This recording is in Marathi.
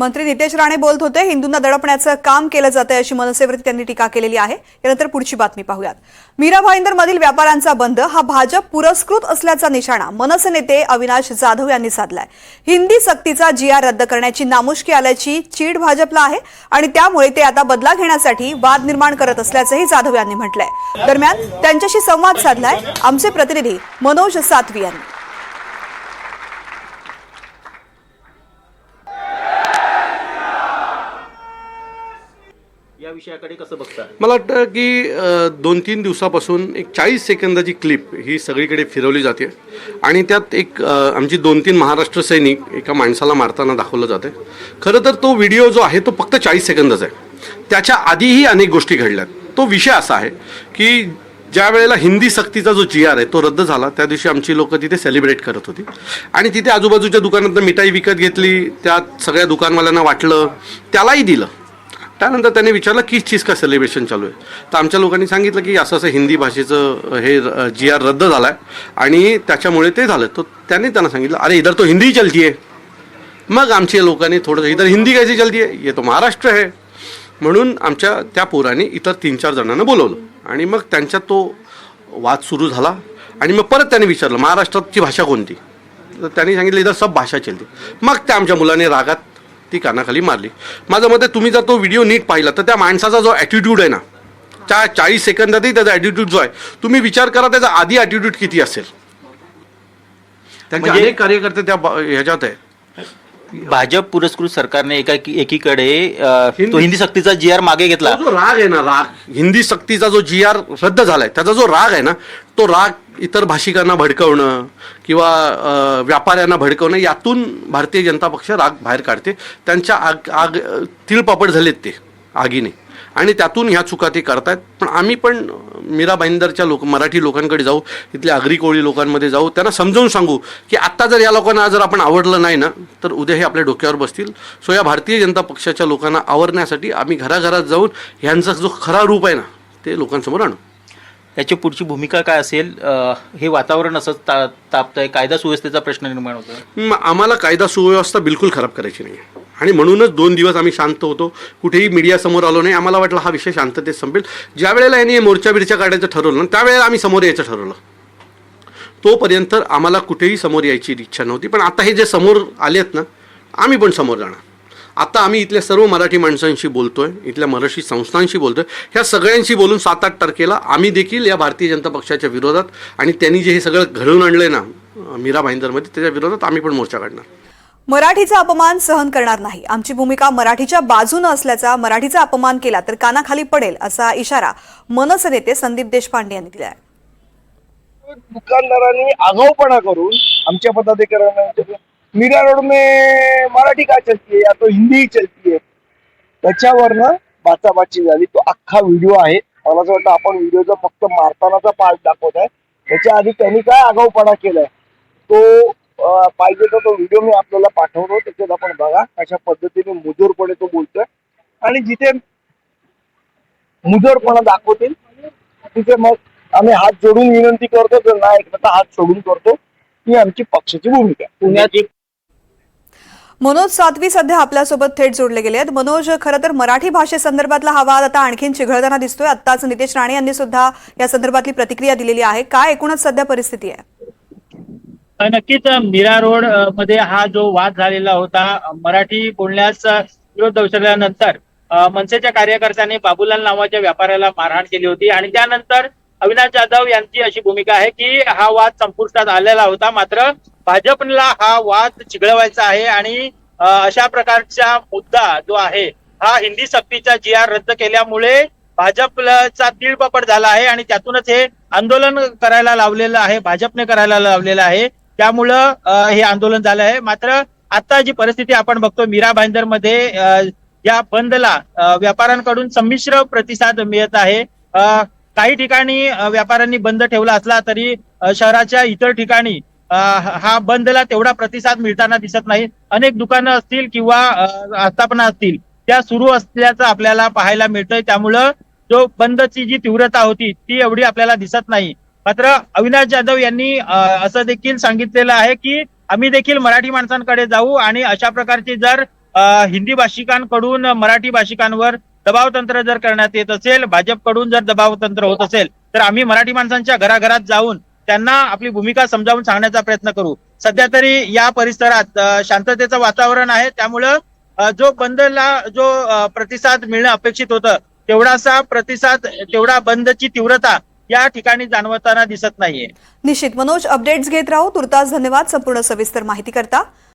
मंत्री नितेश राणे बोलत होते हिंदूंना दडपण्याचं काम केलं जातंय अशी मनसेवरती त्यांनी टीका केलेली आहे. यानंतर पुढची बातमी पाहूयात. मीरा भाईंदर मधील व्यापाऱ्यांचा बंद हा भाजप पुरस्कृत असल्याचा निशाणा मनसे नेते अविनाश जाधव यांनी साधलाय. हिंदी सक्तीचा जी आर रद्द करण्याची नामुष्की आल्याची चीड भाजपला आहे आणि त्यामुळे ते आता बदला घेण्यासाठी वाद निर्माण करत असल्याचंही जाधव यांनी म्हटलंय. दरम्यान त्यांच्याशी संवाद साधलाय आमचे प्रतिनिधी मनोज सातवी यांनी. या विषयाकडे कसं बघता? मला वाटतं की दोन तीन दिवसापासून एक चाळीस सेकंदाची क्लिप ही सगळीकडे फिरवली जाते. आणि त्यात एक आमची दोन तीन महाराष्ट्र सैनिक एका माणसाला मारताना दाखवलं जाते. खरं तर तो व्हिडिओ जो आहे तो फक्त चाळीस सेकंदाचा आहे. त्याच्या आधीही अनेक गोष्टी घडल्यात. तो विषय असा आहे की ज्या वेळेला हिंदी सक्तीचा जो जी आर आहे तो रद्द झाला त्या दिवशी आमची लोक तिथे सेलिब्रेट करत होती. आणि तिथे आजूबाजूच्या दुकानातनं मिठाई विकत घेतली त्यात सगळ्या दुकानवाल्यांना वाटलं त्यालाही दिलं. त्यानंतर त्याने विचारलं की चीज का सेलिब्रेशन चालू आहे? तर आमच्या लोकांनी सांगितलं की असं असं हिंदी भाषेचं हे जी आर रद्द झाला आहे आणि त्याच्यामुळे ते झालं. तर त्यांनी त्यांना सांगितलं अरे इधर तो हिंदी चलती आहे मग आमच्या लोकांनी थोडंसं इधर हिंदी कैसी चलती आहे ये तो महाराष्ट्र आहे म्हणून आमच्या त्या पोराने इतर तीन चार जणांना बोलवलं. आणि मग त्यांचा तो वाद सुरू झाला. आणि मग परत त्याने विचारलं महाराष्ट्राची भाषा कोणती? तर त्यांनी सांगितलं इथं सब भाषा चलते मग त्या आमच्या मुलाने रागात ती कानाखाली मारली. माझं मत तुम्ही जर तो व्हिडिओ नीट पाहिला तर त्या माणसाचा जो ॲटिट्यूड आहे ना त्या चाळीस सेकंदातही त्याचा ॲटिट्यूड जो आहे तुम्ही विचार करा त्याचा आधी ॲटिट्यूड किती असेल. त्यांचे म्हणजे- अनेक कार्यकर्ते त्या ह्याच्यात आहे भाजप पुरस्कृत सरकारने एका एकीकडे तो हिंदी सक्तीचा जी आर मागे घेतला. तो जो राग आहे ना राग हिंदी सक्तीचा जो जी आर रद्द झालाय त्याचा जो राग आहे ना तो राग इतर भाषिकांना भडकवणं किंवा व्यापाऱ्यांना भडकवणं यातून भारतीय जनता पक्ष राग बाहेर काढते. त्यांच्या आग आग तिळपापड झालेत ते आगीने. आणि त्यातून ह्या चुका ते करतायत. पण आम्ही पण मीरा भाईंदरच्या लोक मराठी लोकांकडे जाऊ इथल्या आगरी कोळी लोकांमध्ये जाऊ त्यांना समजावून सांगू की आत्ता जर या लोकांना जर आपण आवडलं नाही ना तर उद्या हे आपल्या डोक्यावर बसतील. सो या भारतीय जनता पक्षाच्या लोकांना आवरण्यासाठी आम्ही घराघरात जाऊन ह्यांचा जो खरा रूप आहे ना ते लोकांसमोर आणू. याची पुढची भूमिका काय असेल? हे वातावरण असंच ता तापतंय कायदा सुव्यवस्थेचा प्रश्न निर्माण होतो आम्हाला कायदा सुव्यवस्था बिलकुल खराब करायची नाही आणि म्हणूनच दोन दिवस आम्ही शांत होतो. कुठेही मीडियासमोर आलो नाही. आम्हाला वाटलं हा विषय शांततेत संपेल. ज्या वेळेला यांनी मोर्चा बिरच्या काढायचं ठरवलं ना त्यावेळेला आम्ही समोर यायचं ठरवलं. तोपर्यंत आम्हाला कुठेही समोर यायची इच्छा नव्हती. पण आता हे जे समोर आलेत ना आम्ही पण समोर जाणार. आता आम्ही इथल्या सर्व मराठी माणसांशी बोलतोय इथल्या मराठी संस्थांशी बोलतोय. ह्या सगळ्यांशी बोलून सात आठ तारखेला आम्ही देखील या भारतीय जनता पक्षाच्या विरोधात आणि त्यांनी जे हे सगळं घडवून आणलंय ना मीरा भाईंदरमध्ये त्याच्या विरोधात आम्ही पण मोर्चा काढणार. मराठीचा अपमान सहन करणार नाही. आमची भूमिका मराठीच्या बाजूनं असल्याचा मराठीचा अपमान केला तर कानाखाली पडेल असा इशारा मनसे नेते संदीप देशपांडे यांनी दिला आहे दुकानदारांनी आगाऊपणा करून आमच्या पदाधिकाऱ्यांना मीरा रोड में मराठी का चलती है या तो हिंदी ही चलती है? त्याच्यावरनं बाचाबाची झाली. तो अख्खा व्हिडिओ आहे. मला असं वाटतं आपण व्हिडिओचा फक्त मारतानाचा पार्ट दाखवत आहे त्याच्या आधी त्यांनी काय आगाऊपणा केलाय? तो पाहिजे तर तो व्हिडिओ मी आपल्याला पाठवतो. त्याच्यात आपण बघा कशा पद्धतीने मुजोरपणे तो बोलतोय. आणि जिथे मुजोरपणा दाखवतील तिथे मग आम्ही हात जोडून विनंती करतो तर नाही एकदा हात सोडून करतो. ही आमची पक्षाची भूमिका आहे. मनोज सातवी सध्या आपल्यासोबत थेट जोडले गेले आहेत. मनोज खरं तर मराठी भाषेसंदर्भातला हा वाद आता आणखीन चिघळताना दिसतोय. आत्ताच नितेश राणे यांनी सुद्धा या संदर्भातली प्रतिक्रिया दिलेली आहे. काय एकूणच सध्या परिस्थिती आहे? नक्कीच मीरा रोडमध्ये हा जो वाद झालेला होता मराठी बोलण्यास विरोध दर्शवल्यानंतर मनसेच्या कार्यकर्त्यांनी बाबूलाल नावाच्या व्यापाऱ्याला मारहाण केली होती आणि त्यानंतर अविनाश जाधव यांची अशी भूमिका आहे की हा वाद संपुष्टात आलेला होता. मात्र भाजपला हा वाद चिघळवायचा आहे आणि अशा प्रकारचा मुद्दा जो आहे हा हिंदी सक्तीचा जी आर रद्द केल्यामुळे भाजपचा तीळपापड झाला आहे आणि त्यातूनच हे आंदोलन करायला लावलेलं आहे भाजपने करायला लावलेलं आहे. त्यामुळं हे आंदोलन झालं आहे. मात्र आता जी परिस्थिती आपण बघतो मीरा भाईंदरमध्ये या बंदला व्यापाऱ्यांकडून संमिश्र प्रतिसाद मिळत आहे. काही ठिकाणी व्यापाऱ्यांनी बंद ठेवला असला तरी शहराच्या इतर ठिकाणी हा बंदला तेवढा प्रतिसाद मिळताना दिसत नाही. अनेक दुकानं असतील किंवा आस्थापना असतील त्या सुरू असल्याचं आपल्याला पाहायला मिळतंय. त्यामुळं जो बंदची जी तीव्रता होती ती एवढी आपल्याला दिसत नाही. मात्र अविनाश जाधव यांनी असं देखील सांगितलेलं आहे की आम्ही देखील मराठी माणसांकडे जाऊ आणि अशा प्रकारची जर हिंदी भाषिकांकडून मराठी भाषिकांवर दबाव तंत्र जर करण्यात येत असेल भाजपकडून जर दबाव तंत्र होत असेल तर आम्ही मराठी माणसांच्या घराघरात जाऊन त्यांना आपली भूमिका समजावून सांगण्याचा प्रयत्न करू. सध्या तरी या परिसरात शांततेचं वातावरण आहे. त्यामुळं जो बंदला जो प्रतिसाद मिळणं अपेक्षित होतं तेवढासा प्रतिसाद तेवढा बंदची तीव्रता या ठिकाणी जाणवताना दिसत नाहीये. निश्चित. मनोज अपडेट्स घेत राहू. तुर्तास धन्यवाद. संपूर्ण सविस्तर माहिती करता